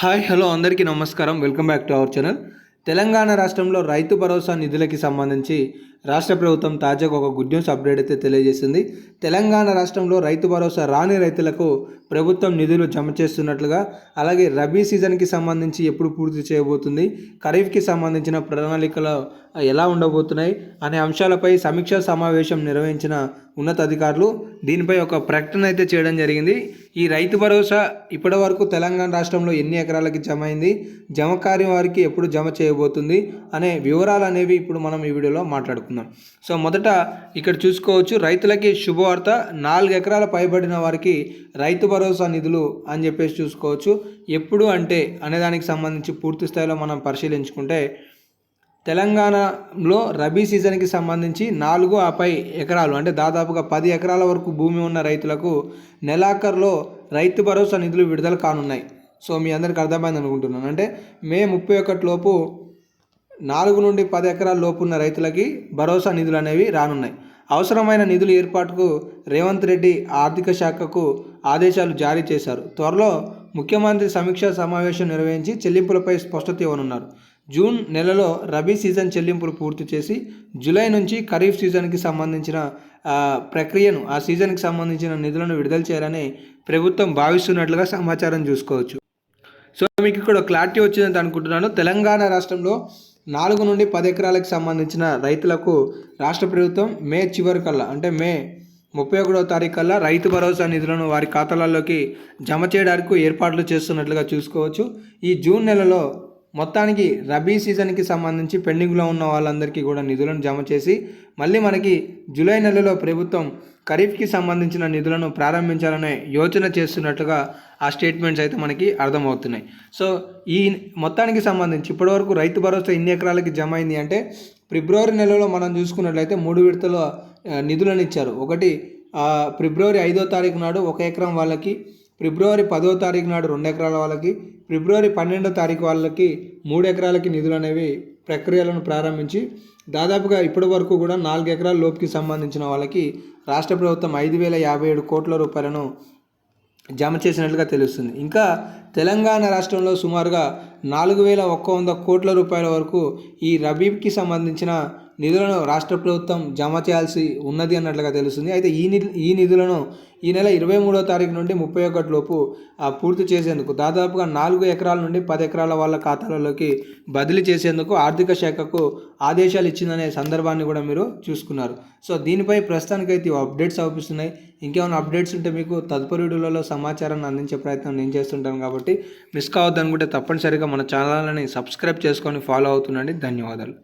Hi hello అందరికీ నమస్కారం. Welcome back to our channel. Telangana రాష్ట్రంలో రైతు భరోసా నిధులకి సంబంధించి రాష్ట్ర ప్రభుత్వం తాజాగా ఒక గుడ్ న్యూస్ అప్డేట్ అయితే తెలియజేసింది. తెలంగాణ రాష్ట్రంలో రైతు భరోసా రాని రైతులకు ప్రభుత్వం నిధులు జమ చేస్తున్నట్లుగా అలాగే రబీ సీజన్కి సంబంధించి ఎప్పుడు పూర్తి చేయబోతుంది ఖరీఫ్కి సంబంధించిన ప్రణాళికలు ఎలా ఉండబోతున్నాయి అనే అంశాలపై సమీక్షా సమావేశం నిర్వహించిన ఉన్నతాధికారులు దీనిపై ఒక ప్రకటన అయితే చేయడం జరిగింది. ఈ రైతు భరోసా ఇప్పటి వరకు తెలంగాణ రాష్ట్రంలో ఎన్ని ఎకరాలకి జమ అయింది జమ కాని వారికి ఎప్పుడు జమ చేయబోతుంది అనే వివరాలు అనేవి ఇప్పుడు మనం ఈ వీడియోలో మాట్లాడుకుందాం. సో మొదట ఇక్కడ చూసుకోవచ్చు రైతులకి శుభవార్త నాలుగు ఎకరాల పైబడిన వారికి రైతు భరోసా నిధులు అని చెప్పేసి చూసుకోవచ్చు. ఎప్పుడు అంటే అనే దానికి సంబంధించి పూర్తి స్థాయిలో మనం పరిశీలించుకుంటే తెలంగాణలో రబీ సీజన్కి సంబంధించి నాలుగు ఆపై ఎకరాలు అంటే దాదాపుగా పది ఎకరాల వరకు భూమి ఉన్న రైతులకు నెలాఖరులో రైతు భరోసా నిధులు విడుదల కానున్నాయి. సో మీ అందరికి అర్థమైంది అనుకుంటున్నాను అంటే మే ముప్పై ఒకటి లోపు నాలుగు నుండి పది ఎకరాల లోపు ఉన్న రైతులకి భరోసా నిధులు అనేవి రానున్నాయి. అవసరమైన నిధుల ఏర్పాటుకు రేవంత్ రెడ్డి ఆర్థిక శాఖకు ఆదేశాలు జారీ చేశారు. త్వరలో ముఖ్యమంత్రి సమీక్షా సమావేశం నిర్వహించి చెల్లింపులపై స్పష్టత ఇవ్వనున్నారు. జూన్ నెలలో రబీ సీజన్ చెల్లింపులు పూర్తి చేసి జూలై నుంచి ఖరీఫ్ సీజన్కి సంబంధించిన ప్రక్రియను ఆ సీజన్కి సంబంధించిన నిధులను విడుదల చేయాలని ప్రభుత్వం భావిస్తున్నట్లుగా సమాచారం చూసుకోవచ్చు. సో మీకు ఇక్కడ క్లారిటీ వచ్చిందని అనుకుంటున్నాను. తెలంగాణ రాష్ట్రంలో నాలుగు నుండి పది ఎకరాలకు సంబంధించిన రైతులకు రాష్ట్ర ప్రభుత్వం మే చివరి కల్లా అంటే మే ముప్పై ఒకటో తారీఖు కల్లా రైతు భరోసా నిధులను వారి ఖాతాలలోకి జమ చేయడానికి ఏర్పాట్లు చేస్తున్నట్లుగా చూసుకోవచ్చు. ఈ జూన్ నెలలో మొత్తానికి రబీ సీజన్కి సంబంధించి పెండింగ్లో ఉన్న వాళ్ళందరికీ కూడా నిధులను జమ చేసి మళ్ళీ మనకి జూలై నెలలో ప్రభుత్వం ఖరీఫ్కి సంబంధించిన నిధులను ప్రారంభించాలనే యోచన చేస్తున్నట్లుగా ఆ స్టేట్మెంట్స్ అయితే మనకి అర్థమవుతున్నాయి. సో ఈ మొత్తానికి సంబంధించి ఇప్పటివరకు రైతు భరోసా ఎన్ని ఎకరాలకి జమ అయింది అంటే ఫిబ్రవరి నెలలో మనం చూసుకున్నట్లయితే మూడు విడతల నిధులను ఇచ్చారు. ఒకటి ఫిబ్రవరి ఐదో తారీఖు నాడు ఒక ఎకరం వాళ్ళకి ఫిబ్రవరి పదో తారీఖు నాడు రెండు ఎకరాల వాళ్ళకి ఫిబ్రవరి పన్నెండో తారీఖు వాళ్ళకి మూడు ఎకరాలకి నిధులు అనేవి ప్రక్రియలను ప్రారంభించి దాదాపుగా ఇప్పటి వరకు కూడా నాలుగు ఎకరాల లోపుకి సంబంధించిన వాళ్ళకి రాష్ట్ర ప్రభుత్వం ఐదు వేల యాభై ఏడు కోట్ల రూపాయలను జమ చేసినట్లుగా తెలుస్తుంది. ఇంకా తెలంగాణ రాష్ట్రంలో సుమారుగా నాలుగు వేల ఒక్క వంద కోట్ల రూపాయల వరకు ఈ రబీకి సంబంధించిన నిధులను రాష్ట్ర ప్రభుత్వం జమ చేయాల్సి ఉన్నది అన్నట్లుగా తెలుస్తుంది. అయితే ఈ నిధు ఈ నిధులను ఈ నెల ఇరవై మూడో తారీఖు నుండి ముప్పై ఒకటి లోపు పూర్తి చేసేందుకు దాదాపుగా నాలుగు ఎకరాల నుండి పది ఎకరాల వాళ్ళ ఖాతాలలోకి బదిలీ చేసేందుకు ఆర్థిక శాఖకు ఆదేశాలు ఇచ్చిందనే సందర్భాన్ని కూడా మీరు చూసుకున్నారు. సో దీనిపై ప్రస్తుతానికైతే అప్డేట్స్ అవుపిస్తున్నాయి. ఇంకేమైనా అప్డేట్స్ ఉంటే మీకు తదుపరి వీడియోలలో సమాచారాన్ని అందించే ప్రయత్నం నేను చేస్తుంటాను కాబట్టి మిస్ కావద్దనుకుంటే తప్పనిసరిగా మన ఛానల్ని సబ్స్క్రైబ్ చేసుకొని ఫాలో అవుతుండండి. ధన్యవాదాలు.